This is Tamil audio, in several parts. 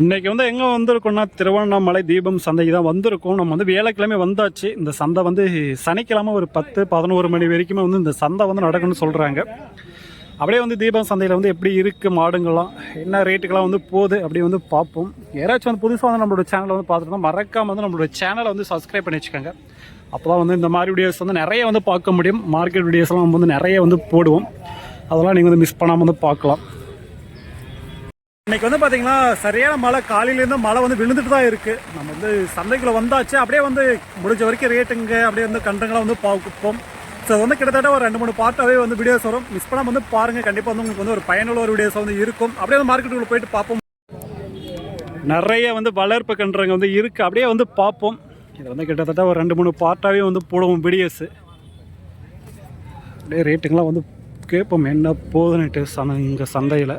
இன்னைக்கு வந்து எங்கே வந்திருக்கோம்னா திருவண்ணாமலை தீபம் சந்தைக்கு தான் வந்திருக்கோம். நம்ம வந்து வியாழக்கிழமை வந்தாச்சு. இந்த சந்தை வந்து சனிக்கிழமை ஒரு பத்து பதினோரு மணி வரைக்குமே வந்து இந்த சந்தை வந்து நடக்கும்னு சொல்கிறாங்க அப்படியே வந்து தீபம் சந்தையில் வந்து எப்படி இருக்குது மாடுங்கள்லாம் என்ன ரேட்டுக்கெல்லாம் வந்து போகுது அப்படி வந்து பார்ப்போம். யாராச்சும் வந்து புதுசாக வந்து நம்மளோட சேனலை வந்து பார்த்துருந்தோம் மறக்காம வந்து நம்மளோட சேனலை வந்து சப்ஸ்கிரைப் பண்ணி வச்சுக்கோங்க. அப்போ தான் வந்து இந்த மாதிரி வீடியோஸ் வந்து நிறைய வந்து பார்க்க முடியும். மார்க்கெட் வீடியோஸ்லாம் நம்ம வந்து நிறைய வந்து போடுவோம். அதெல்லாம் நீங்கள் வந்து மிஸ் பண்ணாமல் வந்து பார்க்கலாம். இன்னைக்கு வந்து பார்த்தீங்கன்னா சரியான மழை காலையிலேருந்து மழை வந்து விழுந்துட்டு தான் இருக்கு. நம்ம வந்து சந்தைக்குள்ள வந்தாச்சு. அப்படியே வந்து முடிஞ்ச வரைக்கும் ரேட்டுங்க அப்படியே வந்து கண்டங்களை வந்து பார்ப்போம். ஸோ அது வந்து கிட்டத்தட்ட ஒரு ரெண்டு மூணு பார்ட்டாகவே வந்து வீடியோஸ் வரும். மிஸ் பண்ணால் வந்து பாருங்கள் கண்டிப்பாக வந்து உங்களுக்கு வந்து ஒரு பயனுள்ள ஒரு வீடியோஸ் வந்து இருக்கும். அப்படியே வந்து மார்க்கெட்டுக்குள்ள போயிட்டு பார்ப்போம். நிறைய வந்து வளர்ப்பு கன்றுங்க வந்து இருக்குது அப்படியே வந்து பார்ப்போம். இது வந்து கிட்டத்தட்ட ஒரு ரெண்டு மூணு பார்ட்டாகவே வந்து போடுவோம் வீடியோஸு அப்படியே ரேட்டுங்கெலாம் வந்து கேட்போம். என்ன போகுதுன்னுட்டு சன இங்கே சந்தையில்.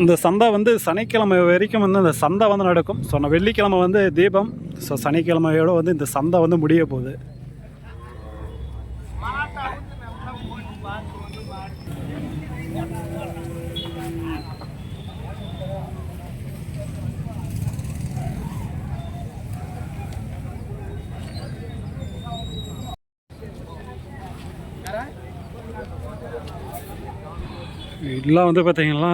இந்த சந்தை வந்து சனிக்கிழமை வரைக்கும் வந்து இந்த சந்தை வந்து நடக்கும். ஸோ நான் வெள்ளிக்கிழமை வந்து தீபம். ஸோ சனிக்கிழமையோட வந்து இந்த சந்தை வந்து முடிய போகுது. இதெல்லாம் வந்து பார்த்தீங்கன்னா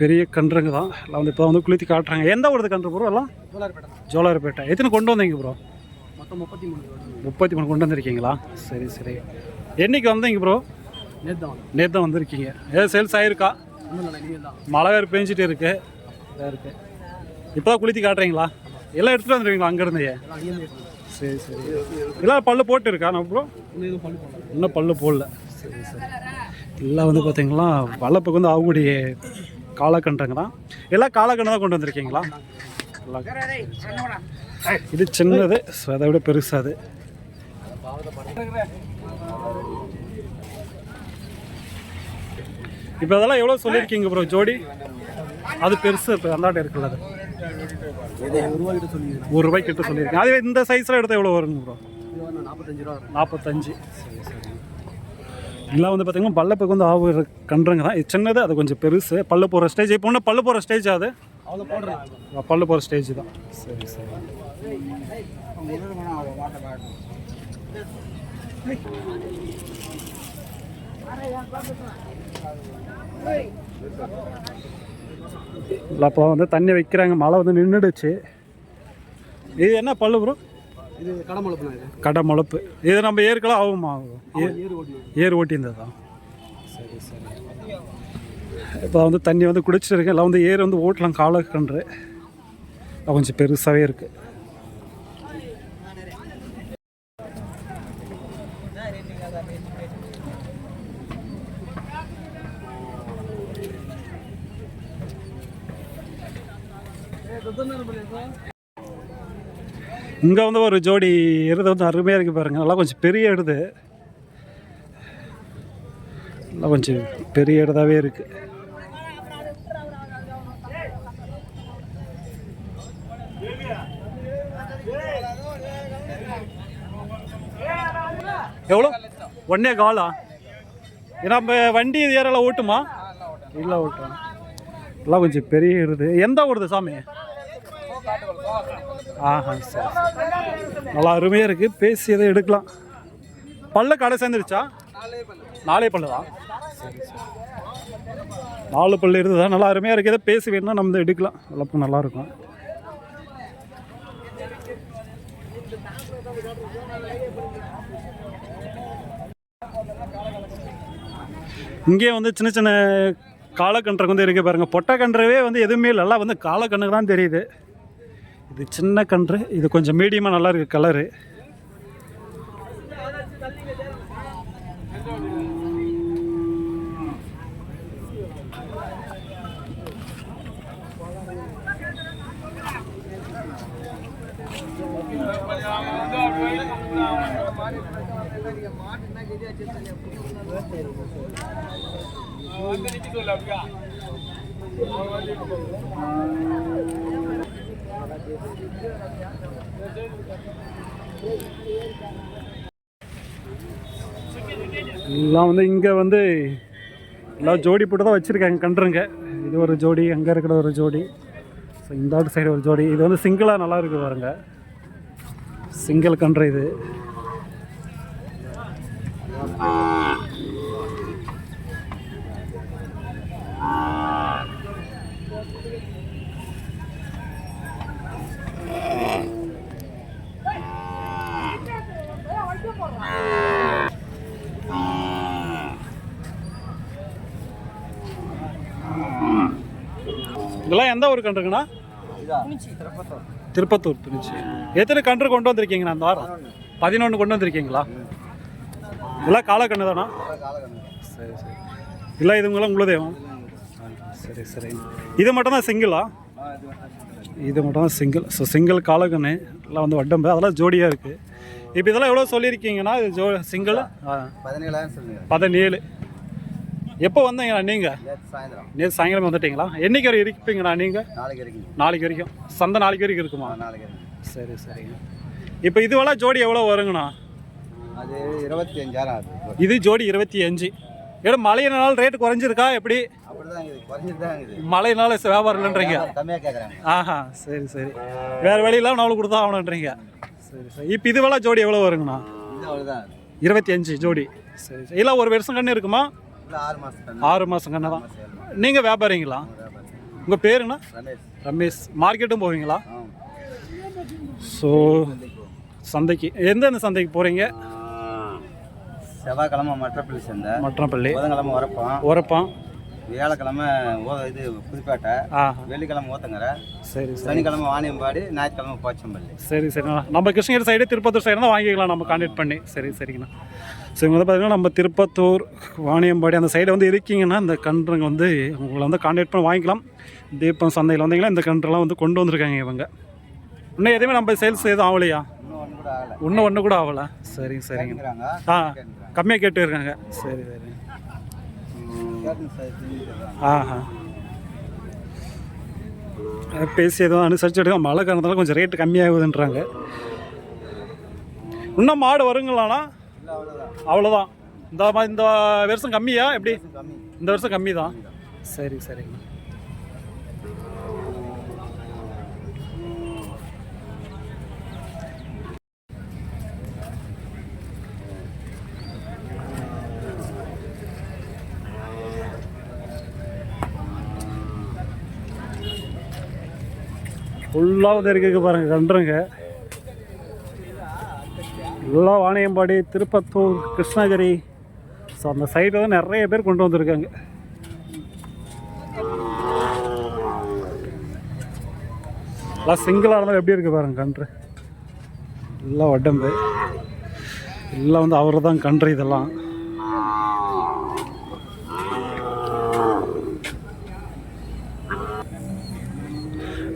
பெரிய கன்றுங்க தான். எல்லாம் வந்து இப்போ வந்து குளித்து காட்டுறாங்க. எந்த ஊருக்கு கன்று ப்ரோ எல்லாம்? ஜோலார்பேட்டை எத்தனை கொண்டு வந்தீங்க ப்ரோ மொத்தம் முப்பத்தி மூணு முப்பத்தி மூணு கொண்டு வந்திருக்கீங்களா? சரி சரி. என்னைக்கு வந்தீங்க ப்ரோ நேற்று தான் வந்திருக்கீங்க. ஏதோ சேல்ஸ் தான். மழை வேறு பேஞ்சிட்டு இருக்கு. இதாக இருக்கு. இப்போ தான் குளித்து காட்டுறீங்களா? எல்லாம் எடுத்துகிட்டு வந்துடுவீங்களா அங்கேருந்து? சரி சரி. எல்லாம் பல்லு போட்டு இருக்கா நம்ம ப்ரோ இன்னும் பல்லு போடல. சரி சரி. எல்லாம் வந்து பார்த்தீங்கன்னா வளர்ப்புக்கு வந்து ஆகக்கூடிய காலக்கன்றுங்க தான். எல்லாம் காலக்கன்று தான் கொண்டு வந்திருக்கீங்களா? இது சின்னது. ஸோ அதை விட பெருசாக அது. இப்போ அதெல்லாம் எவ்வளோ சொல்லியிருக்கீங்க ப்ரோ ஜோடி? அது பெருசு இப்போ அந்தாட்ட இருக்குல்ல அது. ஒரு ரூபாய் கிட்ட ரூபாய்க்கு சொல்லியிருக்கேன். அதுவே இந்த சைஸில் எடுத்தால் எவ்வளோ வருங்க ப்ரோ நாற்பத்தஞ்சு ரூபா நாற்பத்தஞ்சு எல்லாம் வந்து பார்த்தீங்கன்னா பல்லப்புக்கு வந்து ஆவுகிற கன்றுங்க தான். இது சின்னது அது கொஞ்சம் பெருசு. பல்லு போகிற ஸ்டேஜ் இப்போ ஒன்றும் பல்லு போகிற ஸ்டேஜ் அது? அவ்வளோ போடுறேன் பல்லு போகிற ஸ்டேஜ் தான். சரி சரி. இல்லை அப்போ வந்து தண்ணி வைக்கிறாங்க. மழை வந்து நின்றுடுச்சு இது என்ன பல்லு ப்ரோ இது கடை முளைப்புனா இது நம்ம ஏற்கலாம் ஆகுமா? ஏர் ஓட்டியிருந்ததா? சரி சரி. இப்போ வந்து தண்ணி வந்து குடிச்சிட்டு இருக்கேன். எல்லாம் வந்து ஏர் வந்து ஓட்டலாம் காலக்கன்று அது கொஞ்சம் பெருசாகவே இருக்குது இங்கே வந்து ஒரு ஜோடி எருது வந்து அருமையாக இருக்குது பாருங்கள் நல்லா கொஞ்சம் பெரிய எருது. நல்லா கொஞ்சம் பெரிய இடதாவே இருக்குது எவ்வளோ ஒன்னே காலா? நம்ம வண்டி இது ஓட்டுமா? இல்லை ஓட்டுறோம் எல்லாம் கொஞ்சம் பெரிய இருது எந்த ஊருது சாமி? ஆஹா சரி நல்லா அருமையாக இருக்குது பேசி எதை எடுக்கலாம். பல்ல கடை சேர்ந்துருச்சா? நாலே பல்லு தான் சரி சரி. நாலு பல்லு இருந்ததா? நல்லா அருமையாக இருக்குது எதை பேசி வேணும்னா நம்ம எடுக்கலாம். வளர்ப்பு நல்லாயிருக்கும் இங்கே வந்து சின்ன சின்ன காலக்கன்றுக்கு வந்து இருக்கு பாருங்க. பொட்டை கன்றுவே வந்து எதுவுமே இல்லை. எல்லாம் வந்து காலக்கண்ணுக்கு தான் தெரியுது. இது சின்ன கன்று இது கொஞ்சம் மீடியமாக நல்லா இருக்கு கலரு. எல்லாம் வந்து இங்கே வந்து எல்லாம் ஜோடி போட்டு தான் வச்சுருக்காங்க கன்றுங்க இது ஒரு ஜோடி அங்கே இருக்கிற ஒரு ஜோடி. ஸோ இந்த சைடு ஒரு ஜோடி. இது வந்து சிங்கிளாக நல்லா இருக்குது பாருங்க. சிங்கிள் கன்று இது. இதெல்லாம் எந்த ஊர் கன்றுங்கண்ணா? திருப்பத்தூர் திருச்சி. எத்தனை கன்று கொண்டு வந்திருக்கீங்கண்ணா அந்த வாரம்? பதினொன்று கொண்டு வந்திருக்கீங்களா? இதெல்லாம் காலக்கண்ணு தானா சரி சரி இல்லை இதுங்களாம் உங்களுதேவா சரி சரி. இது மட்டும் தான் சிங்கிளா? இது மட்டும் தான் சிங்கிள் ஸோ சிங்கிள் காலக்கண்ணு. எல்லாம் வந்து வட்டம்பு. அதெல்லாம் ஜோடியாக இருக்குது இப்போ இதெல்லாம் எவ்வளோ சொல்லியிருக்கீங்கன்னா இது ஜோ சிங்கிள் பதினேழாயிரம் சொல்லுங்க பதினேழு. எப்போ வந்தீங்கண்ணா நீங்கள் நேற்று சாயந்தரம். நேற்று சாயங்காலம் வந்துட்டீங்களா? என்னைக்கு வரை இருப்பீங்கண்ணா நீங்கள் நாளைக்கு வரைக்கும். சந்தை நாளைக்கு வரைக்கும் இருக்குமா? நாளைக்கு சரி சரிங்க இப்போ இதுவெல்லாம் ஜோடி எவ்வளோ வருங்கண்ணா? அது இருபத்தி அஞ்சாயிரம் ஆகுது. இது ஜோடி இருபத்தி அஞ்சு. ஏன்னா மழையினால ரேட்டு குறைஞ்சிருக்கா? எப்படி? மழையினால வியாபாரம் இல்லைன்றீங்க? ஆஹா சரி சரி. வேறு வழியெல்லாம் நம்மளுக்கு கொடுத்தா ஆகணுன்றீங்க. சரி சரி. இப்போ இதுவெல்லாம் ஜோடி எவ்வளோ வருங்கண்ணா? இருபத்தி அஞ்சு ஜோடி. சரி சரி. இல்லை ஒரு வருஷம் கண்ணு இருக்குமா? ஆறு மாதம் கண்ணு. தான். நீங்கள் வியாபாரிங்களா? உங்கள் பேருங்கண்ணா ரமேஷ். ரமேஷ். மார்க்கெட்டும் போவீங்களா? ஸோ சந்தைக்கு. எந்தெந்த சந்தைக்கு போகிறீங்க செவ்வாய்க்கிழமை மற்றப்பள்ளி சந்தை. மற்றப்பள்ளி புதன்கிழமை உரப்பம். உரப்பான் வியாழக்கிழமை இது புதுப்பேட்டை ஆ. வெள்ளிக்கிழமை ஊத்தங்கரை சரி சரி. சனிக்கிழமை வாணியம்பாடி ஞாயிற்றுக்கிழமை போச்சம்பள்ளி. சரி சரிண்ணா நம்ம கிருஷ்ணகிரி சைடு திருப்பத்தூர் சைடு தான் வாங்கிக்கலாம். நம்ம கான்டாக்ட் பண்ணி. சரி சரிங்கண்ணா. இவங்க வந்து பார்த்தீங்கன்னா நம்ம திருப்பத்தூர் வாணியம்பாடி அந்த சைடு வந்து இருக்கீங்கன்னா இந்த கன்றுங்க வந்து உங்களை வந்து கான்டாக்ட் பண்ணி வாங்கிக்கலாம். தீபம் சந்தையில் வந்தீங்கன்னா இந்த கன்றுலாம் வந்து கொண்டு வந்திருக்காங்க இவங்க. இன்னும் எதுவுமே நம்ம சேல்ஸ் எதுவும் ஆகலையா? இன்னும் ஒன்று கூட ஆகலை. இன்னும் ஒன்று கூட ஆகல. சரிங்க. சரிங்க ஆ கம்மியாக கேட்டு இருக்காங்க. சரி சரி. ஆஹா பேசி எதுவும் அனுசரிச்சு எடுக்க மழை காரணத்தால கொஞ்சம் ரேட்டு கம்மியாகுதுன்றாங்க. இன்னும் மாடு வருங்களாண்ணா? அவ்வளோதான் இந்த இந்த வருஷம் கம்மியா? எப்படி? இந்த வருஷம் கம்மி தான் சரி சரிங்க. ஃபுல்லாக வந்து இருக்கு பாருங்கள் கன்றுங்க. எல்லாம் வாணியம்பாடி திருப்பத்தூர் கிருஷ்ணகிரி. ஸோ அந்த சைடில் தான் நிறைய பேர் கொண்டு வந்திருக்காங்க. எல்லாம் சிங்கிளாக இருந்தால் எப்படி இருக்குது பாருங்கள் கன்று. எல்லாம் உடம்பு எல்லாம் வந்து அவர் தான் கன்று இதெல்லாம்.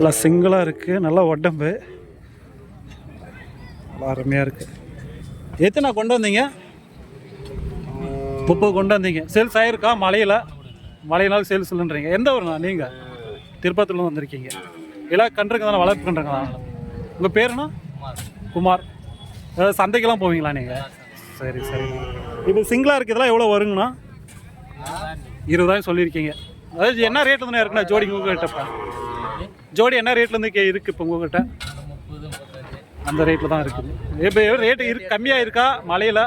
நல்லா சிங்கிளாக இருக்குது நல்லா உடம்பு. நல்லா அருமையாக இருக்குது எத்தனை கொண்டு வந்தீங்க? முப்பது கொண்டு வந்தீங்க. சேல்ஸ் ஆகிருக்கா மலையில் மழையினால சேல்ஸ் இல்லைன்றீங்க. எந்த ஊருண்ணா நீங்கள் திருப்பத்தூர்லேருந்து வந்திருக்கீங்க. எல்லாம் கன்றுங்க தானே வளர்ப்பு கன்றுங்க உங்கள் பேருண்ணா? குமார். அதாவது சந்தைக்கெல்லாம் போவீங்களா நீங்கள் சரி சரி. இப்போ சிங்கிளாக இருக்கிறதுலாம் எவ்வளோ வருங்கண்ணா? இருபதாயிரம் சொல்லியிருக்கீங்க. அதாவது என்ன ரேட்டு தானே இருக்குண்ணா ஜோடி உங்கள்கிட்ட ஜோடி என்ன ரேட்லேருந்து கே இருக்குது இப்போ உங்ககிட்ட? அந்த ரேட்டில் தான் இருக்குது இப்போ ரேட்டு இருக்கு கம்மியாக இருக்கா? மலையில்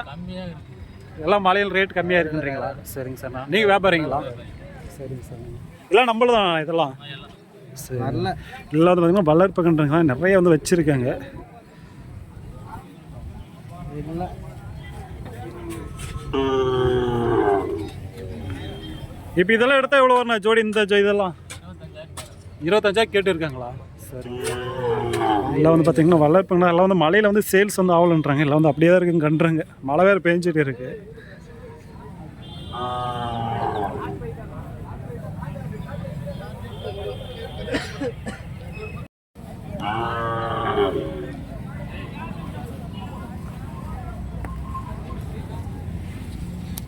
எல்லாம் மலையில் ரேட் கம்மியாக இருக்குன்றீங்களா? சரிங்க சார் நீங்கள் வியாபாரிங்களா? சரிங்க சார். எல்லாம் நம்மளும் தான் இதெல்லாம். சரி. நல்ல இல்லாத பார்த்தீங்கன்னா வளர்ப்புகன்றங்க நிறைய வந்து வச்சுருக்காங்க. இல்லை. இப்போ இதெல்லாம் எடுத்தால் எவ்வளோ வரணும் ஜோடி இந்த இதெல்லாம்? இருபத்தஞ்சா கேட்டுருக்காங்களா? சரி. எல்லாம் வந்து பார்த்தீங்கன்னா வளர்ப்புங்கன்னா எல்லாம் வந்து மலையில் வந்து சேல்ஸ் வந்து ஆகலன்றாங்க. எல்லாம் வந்து அப்படியே தான் இருக்குங்க கன்றுங்க. மழை வேறு பேஞ்சிட்டு இருக்கு.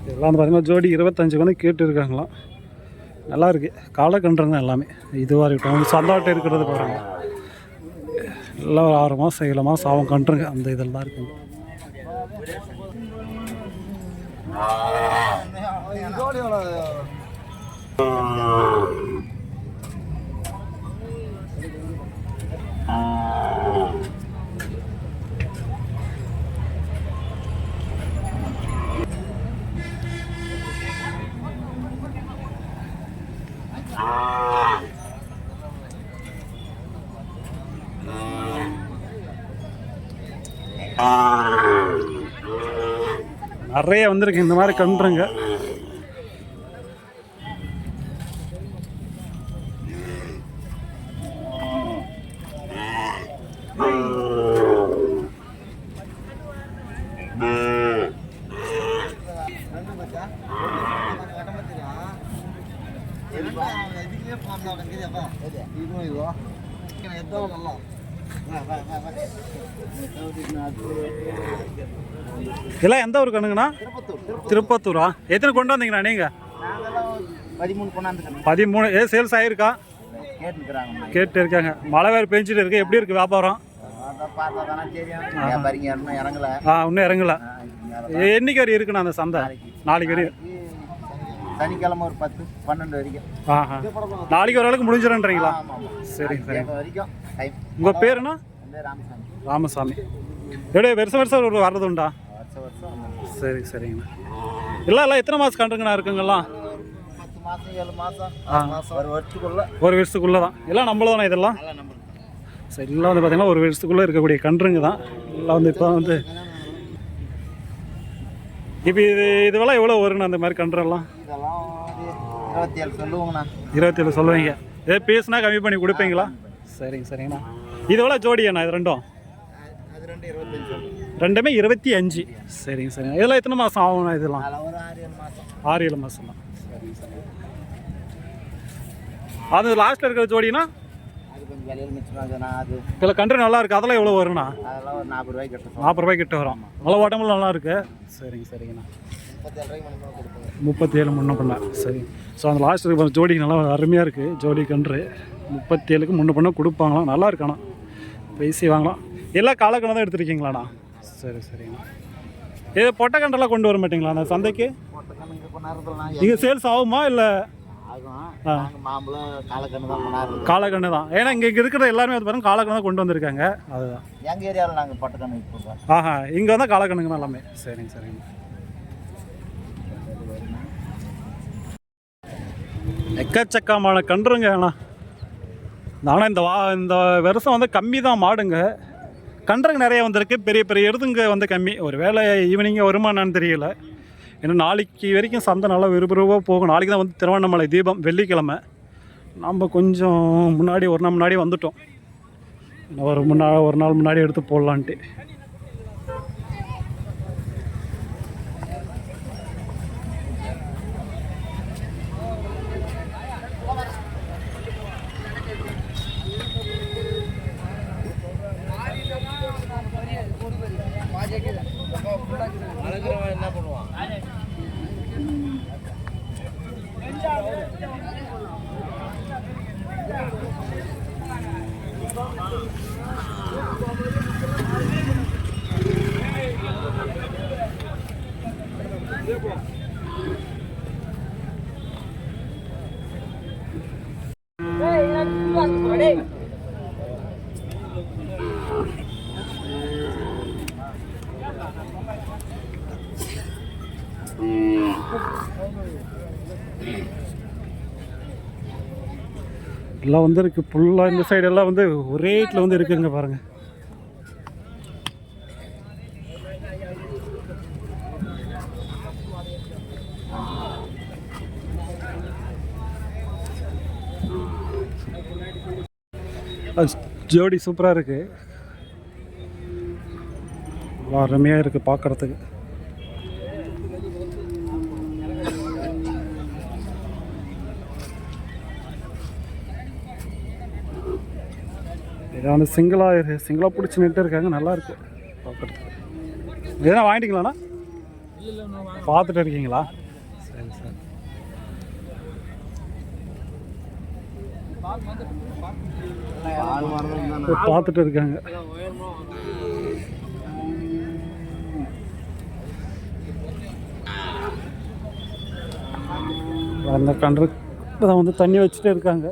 இதெல்லாம் வந்து பார்த்தீங்கன்னா ஜோடி இருபத்தஞ்சுக்கு வந்து கேட்டு இருக்காங்களாம் நல்லா இருக்கு காலை கன்றுங்க எல்லாமே. இதுவாக இருக்கட்டும். சந்தாட்டம் இருக்கிறது பாருங்க. எல்லாம் ஒரு ஆறு மாதம் ஏழு மாதம் ஆகும் கன்றுங்க. அந்த இதெல்லாம் இருக்குங்க இதோட நிறைய வந்திருக்கு இந்த மாதிரி கன்றுங்க. இதெல்லாம் எந்த ஊர் கண்ணுங்கண்ணா? திருப்பத்தூரா? எத்தனை கொண்டு வந்தீங்கண்ணா நீங்கள் பதிமூணு. பதிமூணு ஏ சேல்ஸ் ஆகிருக்கா கேட்டு இருக்காங்க. மழை வேறு பெஞ்சிட்டு இருக்கு. எப்படி இருக்கு வியாபாரம்? ஆ. இன்னும் இறங்கல. என்னைக்கு வரையும் இருக்குண்ணா அந்த சந்தை? நாளைக்கு வரையும். சனிக்கிழமை ஒரு பத்து பன்னெண்டு வரைக்கும். ஆஹா. நாளைக்கு ஒரு அளவுக்கு முடிஞ்சிடன்றீங்களா சரி சரி. வரைக்கும் பேருண்ணா வந்து ராமசாமி. ராமசாமி. எப்படி வருஷம் வருஷம் ஒரு வர்றது உண்டா? வருஷம் வருஷம் வந்து சரி சரிங்கண்ணா இல்லை இல்லை எத்தனை மாதம் கண்டுங்கண்ணா மாதம் ஏழு மாதம் ஆ. மாதம் ஒரு வருஷத்துக்குள்ள. ஒரு வருஷத்துக்குள்ளே தான் எல்லாம் நம்மளதானே இதெல்லாம்? சரி எல்லாம் வந்து பார்த்தீங்கன்னா ஒரு வருஷத்துக்குள்ளே இருக்கக்கூடிய கன்றுங்க தான். எல்லாம் வந்து இப்போ வந்து இப்போ இது இதுவெல்லாம் எவ்வளோ வருங்கண்ணா அந்த மாதிரி கன்றுலாம் இதெல்லாம் இருபத்தி ஏழு சொல்லுவோங்கண்ணா. இருபத்தேழு சொல்லுவீங்க. ஏதோ பேசுனா கம்மி பண்ணி கொடுப்பீங்களா? சரிங்க சரிங்கண்ணா. இதெல்லாம் ஜோடியாண்ணா இது ரெண்டும்? ரெண்டுமே இருபத்தி அஞ்சு. சரிங்க சரிங்க. இதெல்லாம் எத்தனை மாதம் ஆகும்ண்ணா இதெல்லாம்? ஆறு ஏழு மாதம் ஏழு தான் அது லாஸ்ட்டில் இருக்கிற ஜோடினா? விலையில் மிச்சமாகுதுண்ணா அது. இதில் கன்று நல்லா இருக்குது அதெல்லாம் எவ்வளோ வரும்ண்ணா அதெல்லாம் ஒரு நாற்பது ரூபாய்க்கு கட்டணும் நாற்பது ரூபாய் கிட்ட வரும். நல்ல உடம்புல நல்லா இருக்கு. சரிங்க சரிங்கண்ணா. முப்பத்தி ஏழு முன்ன பண்ண சரி. ஸோ அந்த லாஸ்ட் இருக்க ஜோடி நல்லா அருமையாக இருக்குது ஜோடி கன்று முப்பத்தி ஏழுக்கு முன்ன பண்ண கொடுப்பாங்களாம் நல்லா இருக்காண்ணா பேசி வாங்கலாம். எல்லாம் காலக்கணம் தான் எடுத்துருக்கீங்களாண்ணா? சரி சரிங்கண்ணா. இது பொட்டை கன்றெல்லாம் கொண்டு வர மாட்டீங்களா அந்த சந்தைக்கு? இங்கே சேல்ஸ் ஆகுமா இல்லை காலக்கண்ணு தான் ஏன்னா இங்கே இருக்கிற எல்லாருமே வந்து பாருங்க காலக்கண்ணு தான் கொண்டு வந்திருக்காங்க. அதுதான். எங்கள் ஏரியாவில் நாங்கள் பொட்டக்கண்ணு ஆஹா இங்கே வந்தால் காலக்கண்ணுங்க தான் எல்லாமே. சரிங்க சரிங்க. எக்கச்சக்கமான கன்றுங்க அண்ணா. ஆனால் இந்த வா இந்த வருஷம் வந்து கம்மி தான் மாடுங்க. கன்றுங்க நிறைய வந்திருக்கு பெரிய பெரிய எருதுங்க வந்து கம்மி. ஒரு வேளை ஈவினிங் வருமானான்னு தெரியல. ஏன்னா நாளைக்கு வரைக்கும் சந்தை நல்லா விறுவிறுவாக போகும். நாளைக்கு தான் வந்து திருவண்ணாமலை தீபம் வெள்ளிக்கிழமை. நம்ம கொஞ்சம் முன்னாடி ஒரு நாள் முன்னாடி வந்துட்டோம். ஒரு முன்னா ஒரு நாள் முன்னாடி எடுத்து போடலான்ட்டு. எல்லாம் வந்து இருக்கு. ஃபுல்லாக இந்த சைடு எல்லாம் வந்து ஒரே ரேட்டில் வந்து இருக்குங்க பாருங்க. அது ஜோடி சூப்பராக இருக்கு. அருமையாக இருக்குது பார்க்கறதுக்கு இதை வந்து சிங்கிளாக சிங்கிளாக பிடிச்சி நின்று இருக்காங்க. நல்லா இருக்கு. பார்க்கறதுக்கு எதனா வாங்கிட்டீங்களாண்ணா? பார்த்துட்டு இருக்கீங்களா? சரி சரி. பார்த்துட்டு இருக்காங்க. அந்த கன்று இப்போ வந்து தண்ணி வச்சுட்டே இருக்காங்க.